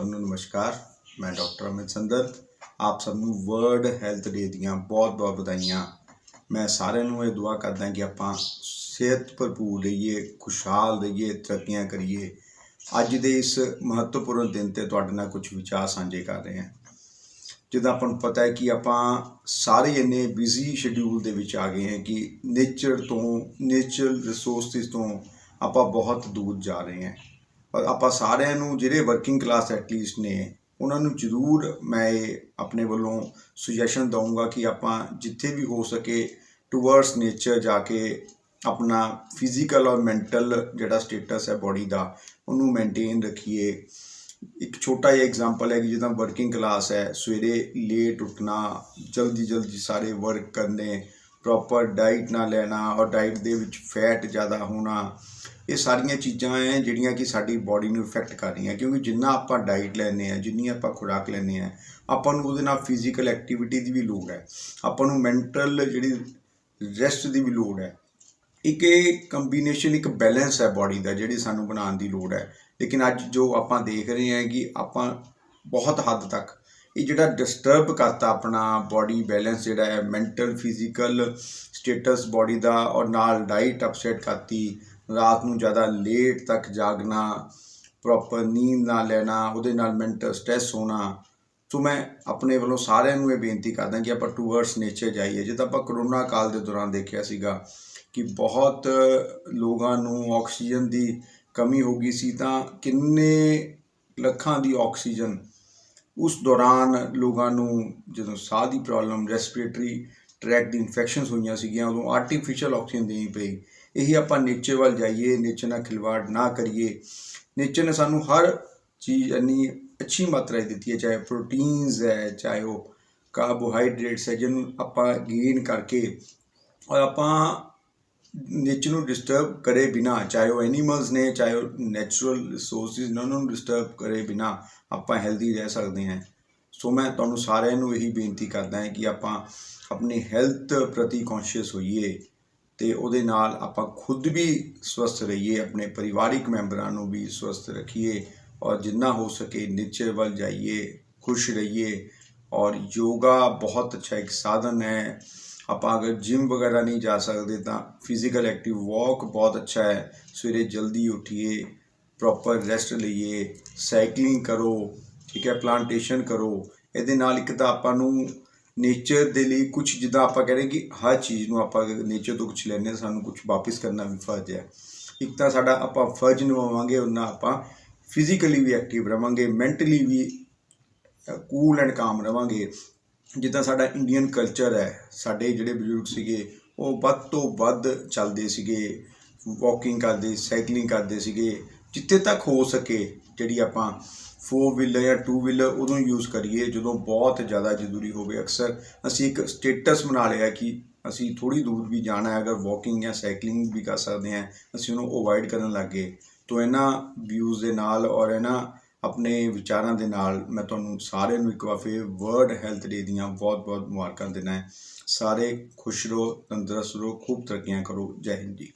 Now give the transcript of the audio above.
ਸਭ ਨੂੰ ਨਮਸਕਾਰ। ਮੈਂ ਡਾਕਟਰ ਅਮਿਤ ਸੰਦਰ ਆਪ ਸਭ ਨੂੰ ਵਰਲਡ ਹੈਲਥ ਡੇ ਦੀਆਂ ਬਹੁਤ-ਬਹੁਤ ਵਧਾਈਆਂ। ਮੈਂ ਸਾਰਿਆਂ ਨੂੰ ਇਹ ਦੁਆ ਕਰਦਾ ਕਿ ਆਪਾਂ ਸਿਹਤ ਭਰਪੂਰ ਰਹੀਏ, ਖੁਸ਼ਹਾਲ ਰਹੀਏ, ਤਰੱਕੀਆਂ ਕਰੀਏ। ਅੱਜ ਦੇ ਇਸ ਮਹੱਤਵਪੂਰਨ ਦਿਨ ਤੇ ਤੁਹਾਡੇ ਨਾਲ ਕੁਝ ਵਿਚਾਰ ਸਾਂਝੇ ਕਰ ਰਹੇ ਹਾਂ। ਜਿੱਦਾਂ ਆਪਾਂ ਨੂੰ ਪਤਾ ਹੈ ਕਿ ਆਪਾਂ ਸਾਰੇ ਇੰਨੇ ਬਿਜ਼ੀ ਸ਼ਡਿਊਲ ਦੇ ਵਿੱਚ ਆ ਗਏ ਹਾਂ ਕਿ ਨੇਚਰ ਤੋਂ ਨੇਚਰਲ ਰਿਸੋਰਸਿਸ ਤੋਂ ਆਪਾਂ ਬਹੁਤ ਦੂਰ ਜਾ ਰਹੇ ਹਾਂ। ਪਰ ਆਪਾਂ ਸਾਰਿਆਂ ਨੂੰ, ਜਿਹੜੇ ਵਰਕਿੰਗ ਕਲਾਸ ਐਟਲੀਸਟ ਨੇ, ਉਹਨਾਂ ਨੂੰ ਜ਼ਰੂਰ ਮੈਂ ਇਹ ਆਪਣੇ ਵੱਲੋਂ ਸੁਜੈਸ਼ਨ ਦਊਂਗਾ ਕਿ ਆਪਾਂ ਜਿੱਥੇ ਵੀ ਹੋ ਸਕੇ ਟੁਵਰਡਸ ਨੇਚਰ ਜਾ ਕੇ ਆਪਣਾ ਫਿਜ਼ੀਕਲ ਔਰ ਮੈਂਟਲ ਜਿਹੜਾ ਸਟੇਟਸ ਹੈ ਬਾਡੀ ਦਾ, ਉਹਨੂੰ ਮੇਨਟੇਨ ਰੱਖੀਏ। ਇੱਕ ਛੋਟਾ ਜਿਹਾ ਐਗਜ਼ਾਮਪਲ ਹੈ ਕਿ ਜਿੱਦਾਂ ਵਰਕਿੰਗ ਕਲਾਸ ਹੈ, ਸਵੇਰੇ ਲੇਟ ਉੱਠਣਾ ਜਲਦੀ ਜਲਦੀ ਸਾਰੇ ਵਰਕ ਕਰਨੇ ਪ੍ਰੋਪਰ ਡਾਈਟ ਨਾ ਲੈਣਾ ਔਰ ਡਾਈਟ ਦੇ ਵਿੱਚ ਫੈਟ ਜ਼ਿਆਦਾ ਹੋਣਾ, ਇਹ ਸਾਰੀਆਂ ਚੀਜ਼ਾਂ ਹੈ ਜਿਹੜੀਆਂ ਕਿ ਸਾਡੀ ਬਾਡੀ ਨੂੰ ਇਫੈਕਟ ਕਰ ਰਹੀਆਂ। ਕਿਉਂਕਿ ਜਿੰਨਾ ਆਪਾਂ ਡਾਈਟ ਲੈਂਦੇ ਆ ਜਿੰਨੀ ਆਪਾਂ ਖੁਰਾਕ ਲੈਂਦੇ ਆ ਆਪਾਂ ਨੂੰ ਉਹਦੇ ਨਾਲ ਫਿਜ਼ੀਕਲ ਐਕਟੀਵਿਟੀ ਦੀ ਵੀ ਲੋੜ ਹੈ। ਆਪਾਂ ਨੂੰ ਮੈਂਟਲ ਜਿਹੜੀ ਰੈਸਟ ਦੀ ਵੀ ਲੋੜ ਹੈ। ਇੱਕ ਇਹ ਕੰਬੀਨੇਸ਼ਨ ਇੱਕ ਬੈਲੈਂਸ ਹੈ ਬਾਡੀ ਦਾ ਜਿਹੜੀ ਸਾਨੂੰ ਬਣਾਉਣ ਦੀ ਲੋੜ ਹੈ। ਲੇਕਿਨ ਅੱਜ ਜੋ ਆਪਾਂ ਦੇਖ ਰਹੇ ਹਾਂ ਕਿ ਆਪਾਂ ਬਹੁਤ ਹੱਦ ਤੱਕ ਇਹ ਜਿਹੜਾ ਡਿਸਟਰਬ ਕਰਤਾ ਆਪਣਾ ਬਾਡੀ ਬੈਲੈਂਸ ਜਿਹੜਾ ਹੈ ਮੈਂਟਲ ਫਿਜ਼ੀਕਲ ਸਟੇਟਸ ਬਾਡੀ ਦਾ ਔਰ ਨਾਲ ਡਾਈਟ ਅਪਸੈਟ ਕਰਤੀ, ਰਾਤ ਨੂੰ ਜ਼ਿਆਦਾ ਲੇਟ ਤੱਕ ਜਾਗਣਾ ਪ੍ਰੋਪਰ ਨੀਂਦ ਨਾ ਲੈਣਾ, ਉਹਦੇ ਨਾਲ ਮੈਂਟਲ ਸਟ੍ਰੈਸ ਹੋਣਾ। ਸੋ ਮੈਂ ਆਪਣੇ ਵੱਲੋਂ ਸਾਰਿਆਂ ਨੂੰ ਇਹ ਬੇਨਤੀ ਕਰਦਾ ਕਿ ਆਪਾਂ ਟੂਵਰਡਸ ਨੇਚਰ ਜਾਈਏ। ਜਿੱਦਾਂ ਆਪਾਂ ਕਰੋਨਾ ਕਾਲ ਦੇ ਦੌਰਾਨ ਦੇਖਿਆ ਸੀਗਾ ਕਿ ਬਹੁਤ ਲੋਕਾਂ ਨੂੰ ਆਕਸੀਜਨ ਦੀ ਕਮੀ ਹੋ ਗਈ ਸੀ, ਤਾਂ ਕਿੰਨੇ ਲੱਖਾਂ ਦੀ ਆਕਸੀਜਨ ਉਸ ਦੌਰਾਨ ਲੋਕਾਂ ਨੂੰ ਜਦੋਂ ਸਾਹ ਦੀ ਪ੍ਰੋਬਲਮ ਰੈਸਪੀਰੇਟਰੀ ਟਰੈਕ ਦੀ ਇਨਫੈਕਸ਼ਨਸ ਹੋਈਆਂ ਸੀਗੀਆਂ, ਉਦੋਂ ਆਰਟੀਫੀਸ਼ੀਅਲ ਆਕਸੀਜਨ ਦੇਣੀ ਪਈ। ਇਹੀ ਆਪਾਂ ਨੇਚਰ ਵੱਲ ਜਾਈਏ ਨੇਚਰ ਨਾਲ ਖਿਲਵਾੜ ਨਾ ਕਰੀਏ। ਨੇਚਰ ਨੇ ਸਾਨੂੰ ਹਰ ਚੀਜ਼ ਇੰਨੀ ਅੱਛੀ ਮਾਤਰਾ 'ਚ ਦਿੱਤੀ ਹੈ, ਚਾਹੇ ਪ੍ਰੋਟੀਨਸ ਹੈ, ਚਾਹੇ ਉਹ ਕਾਰਬੋਹਾਈਡਰੇਟਸ ਹੈ, ਜਿਹਨੂੰ ਆਪਾਂ ਗੇਨ ਕਰਕੇ ਔਰ ਆਪਾਂ ਨੇਚਰ ਨੂੰ ਡਿਸਟਰਬ ਕਰੇ ਬਿਨਾ, ਚਾਹੇ ਉਹ ਐਨੀਮਲਸ ਨੇ, ਚਾਹੇ ਉਹ ਨੈਚੁਰਲ ਰਿਸੋਰਸਿਸ ਨੇ, ਉਹਨਾਂ ਨੂੰ ਡਿਸਟਰਬ ਕਰੇ ਬਿਨਾ ਆਪਾਂ ਹੈਲਦੀ ਰਹਿ ਸਕਦੇ ਹਾਂ। ਸੋ ਮੈਂ ਤੁਹਾਨੂੰ ਸਾਰਿਆਂ ਨੂੰ ਇਹੀ ਬੇਨਤੀ ਕਰਦਾ ਹਾਂ ਕਿ ਆਪਾਂ ਆਪਣੀ ਹੈਲਥ ਪ੍ਰਤੀ ਕੌਨਸ਼ੀਅਸ ਹੋਈਏ ਤੇ ਉਹਦੇ ਨਾਲ ਆਪਾਂ ਖੁਦ ਵੀ ਸਵਸਥ ਰਹੀਏ, ਆਪਣੇ ਪਰਿਵਾਰਿਕ ਮੈਂਬਰਾਂ ਨੂੰ ਵੀ ਸਵਸਥ ਰੱਖੀਏ ਔਰ ਜਿੰਨਾ ਹੋ ਸਕੇ ਨੇਚਰ ਵੱਲ ਜਾਈਏ, ਖੁਸ਼ ਰਹੀਏ ਔਰ ਯੋਗਾ ਬਹੁਤ ਅੱਛਾ ਇੱਕ ਸਾਧਨ ਹੈ। ਆਪਾਂ ਅਗਰ ਜਿਮ ਵਗੈਰਾ ਨਹੀਂ ਜਾ ਸਕਦੇ ਤਾਂ ਫਿਜ਼ੀਕਲ ਐਕਟਿਵ ਵਾਕ ਬਹੁਤ ਅੱਛਾ ਹੈ। ਸਵੇਰੇ ਜਲਦੀ ਉੱਠੀਏ ਪ੍ਰੋਪਰ ਰੈਸਟ ਲਈਏ ਸਾਈਕਲਿੰਗ ਕਰੋ, ਠੀਕ ਹੈ ਪਲਾਂਟੇਸ਼ਨ ਕਰੋ। ਇਹਦੇ ਨਾਲ ਇੱਕ ਤਾਂ ਆਪਾਂ ਨੂੰ ਨੇਚਰ ਦੇ ਲਈ ਕੁਝ ਜਿੱਦਾਂ ਆਪਾਂ ਕਹਿੰਦੇ ਕਿ ਹਰ ਚੀਜ਼ ਨੂੰ ਆਪਾਂ ਨੇਚਰ ਤੋਂ ਕੁਝ ਲੈਣੇ ਸਾਨੂੰ ਕੁਝ ਵਾਪਿਸ ਕਰਨਾ ਵੀ ਫਰਜ਼ ਹੈ। ਇੱਕ ਤਾਂ ਸਾਡਾ ਆਪਾਂ ਫਰਜ਼ ਨਿਭਾਵਾਂਗੇ ਉਹਨਾਂ ਆਪਾਂ ਫਿਜ਼ੀਕਲੀ ਵੀ ਐਕਟਿਵ ਰਵਾਂਗੇ ਮੈਂਟਲੀ ਵੀ ਕੂਲ ਐਂਡ ਕਾਮ ਰਵਾਂਗੇ। ਜਿੱਦਾਂ ਸਾਡਾ ਇੰਡੀਅਨ ਕਲਚਰ ਹੈ, ਸਾਡੇ ਜਿਹੜੇ ਬਜ਼ੁਰਗ ਸੀਗੇ, ਉਹ ਵੱਧ ਤੋਂ ਵੱਧ ਚੱਲਦੇ ਸੀਗੇ ਵਾਕਿੰਗ ਕਰਦੇ ਸਾਈਕਲਿੰਗ ਕਰਦੇ ਸੀਗੇ, ਜਿੱਥੇ ਤੱਕ ਹੋ ਸਕੇ ਜਿਹੜੀ ਆਪਾਂ 4 ਵੀਲਰ ਜਾਂ 2 ਵੀਲਰ ਉਦੋਂ ਯੂਜ਼ ਕਰੀਏ, ਜਦੋਂ ਬਹੁਤ ਜ਼ਿਆਦਾ ਜ਼ਰੂਰੀ ਹੋਵੇ। ਅਕਸਰ ਅਸੀਂ ਇੱਕ ਸਟੇਟਸ ਬਣਾ ਲਿਆ ਕਿ ਅਸੀਂ ਥੋੜੀ ਦੂਰ ਵੀ ਜਾਣਾ ਹੈ, ਅਗਰ ਵਾਕਿੰਗ ਜਾਂ ਸਾਈਕਲਿੰਗ ਵੀ ਕਰ ਸਕਦੇ ਹਾਂ, ਅਸੀਂ ਉਹਨੂੰ ਅਵੋਇਡ ਕਰਨ ਲੱਗੇ ਤੋਂ ਇਹਨਾਂ ਵਿਊਜ਼ ਦੇ ਨਾਲ ਔਰ ਇਹਨਾਂ ਆਪਣੇ ਵਿਚਾਰਾਂ ਦੇ ਨਾਲ ਮੈਂ ਤੁਹਾਨੂੰ ਸਾਰਿਆਂ ਨੂੰ ਇੱਕ ਵਾਰ ਫੇਰ ਵਰਲਡ ਹੈਲਥ ਡੇ ਦੀਆਂ ਬਹੁਤ-ਬਹੁਤ ਮੁਬਾਰਕਾਂ ਦਿੰਦਾ ਹਾਂ। ਸਾਰੇ ਖੁਸ਼ ਰਹੋ, ਤੰਦਰੁਸਤ ਰਹੋ, ਖੂਬ ਤਰੱਕੀਆਂ ਕਰੋ। ਜੈ ਹਿੰਦ ਜੀ।